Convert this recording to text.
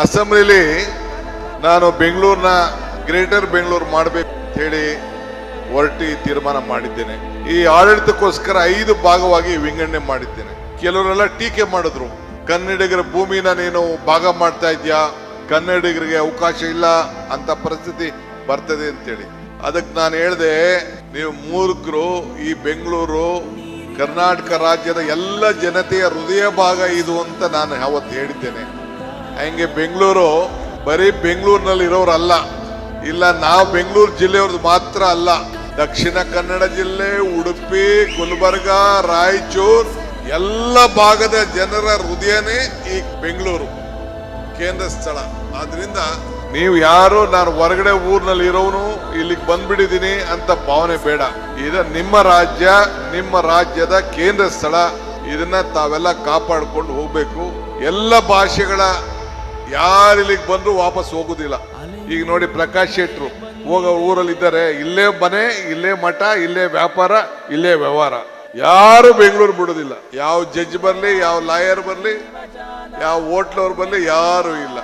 ಅಸೆಂಬ್ಲಿಲಿ ನಾನು ಬೆಂಗಳೂರಿನ ಗ್ರೇಟರ್ ಬೆಂಗಳೂರು ಮಾಡಬೇಕು ಅಂತ ಹೇಳಿ ಹೊರಟಿ ತೀರ್ಮಾನ ಮಾಡಿದ್ದೇನೆ. ಈ ಆಡಳಿತಕ್ಕೋಸ್ಕರ ಐದು ಭಾಗವಾಗಿ ವಿಂಗಡಣೆ ಮಾಡಿದ್ದೇನೆ. ಕೆಲವರೆಲ್ಲ ಟೀಕೆ ಮಾಡಿದ್ರು. ಕನ್ನಡಿಗರ ಭೂಮಿನ ನೀನು ಭಾಗ ಮಾಡ್ತಾ ಇದ್ಯಾ? ಕನ್ನಡಿಗರಿಗೆ ಅವಕಾಶ ಇಲ್ಲ ಅಂತ ಪರಿಸ್ಥಿತಿ ಬರ್ತದೆ ಅಂತೇಳಿ. ಅದಕ್ಕೆ ನಾನು ಹೇಳಿದೆ, ನೀವು ಮೂರ್ಖರು, ಈ ಬೆಂಗಳೂರು ಕರ್ನಾಟಕ ರಾಜ್ಯದ ಎಲ್ಲ ಜನತೆಯ ಹೃದಯ ಭಾಗ ಇದು ಅಂತ ನಾನು ಯಾವತ್ತು ಹೇಳಿದ್ದೇನೆ. ಹಂಗೆ ಬೆಂಗಳೂರು? ಬರೀ ಬೆಂಗಳೂರಿನಲ್ಲಿ ಇರೋರಲ್ಲ ಇಲ್ಲ, ನಾವು ಬೆಂಗಳೂರು ಜಿಲ್ಲೆಯವ್ರದ್ದು ಮಾತ್ರ ಅಲ್ಲ. ದಕ್ಷಿಣ ಕನ್ನಡ ಜಿಲ್ಲೆ, ಉಡುಪಿ, ಗುಲ್ಬರ್ಗ, ರಾಯಚೂರು, ಎಲ್ಲ ಭಾಗದ ಜನರ ಹೃದಯನೇ ಈ ಬೆಂಗಳೂರು, ಕೇಂದ್ರ ಸ್ಥಳ. ಆದ್ರಿಂದ ನೀವು ಯಾರು, ನಾನು ಹೊರಗಡೆ ಊರ್ನಲ್ಲಿ ಇರೋನು ಇಲ್ಲಿಗೆ ಬಂದ್ಬಿಟ್ಟಿದ್ದೀನಿ ಅಂತ ಭಾವನೆ ಬೇಡ. ಇದು ನಿಮ್ಮ ರಾಜ್ಯ, ನಿಮ್ಮ ರಾಜ್ಯದ ಕೇಂದ್ರ ಸ್ಥಳ. ಇದನ್ನ ತಾವೆಲ್ಲ ಕಾಪಾಡ್ಕೊಂಡು ಹೋಗ್ಬೇಕು. ಎಲ್ಲ ಭಾಷೆಗಳ ಯಾರು ಇಲ್ಲಿಗೆ ಬಂದ್ರು ವಾಪಸ್ ಹೋಗುದಿಲ್ಲ. ಈಗ ನೋಡಿ ಪ್ರಕಾಶ್ ಶೆಟ್ರು ಹೋಗೋ ಊರಲ್ಲಿ ಇದ್ದಾರೆ ಇಲ್ಲೇ ಮನೆ ಇಲ್ಲೇ ಮಠ ಇಲ್ಲೇ ವ್ಯಾಪಾರ ಇಲ್ಲೇ ವ್ಯವಹಾರ. ಯಾರು ಬೆಂಗಳೂರು ಬಿಡೋದಿಲ್ಲ. ಯಾವ ಜಡ್ಜ್ ಬರಲಿ ಯಾವ ಲಾಯರ್ ಬರಲಿ ಯಾವ ಹೋಟ್ಲವ್ರು ಬರಲಿ ಯಾರು ಇಲ್ಲ.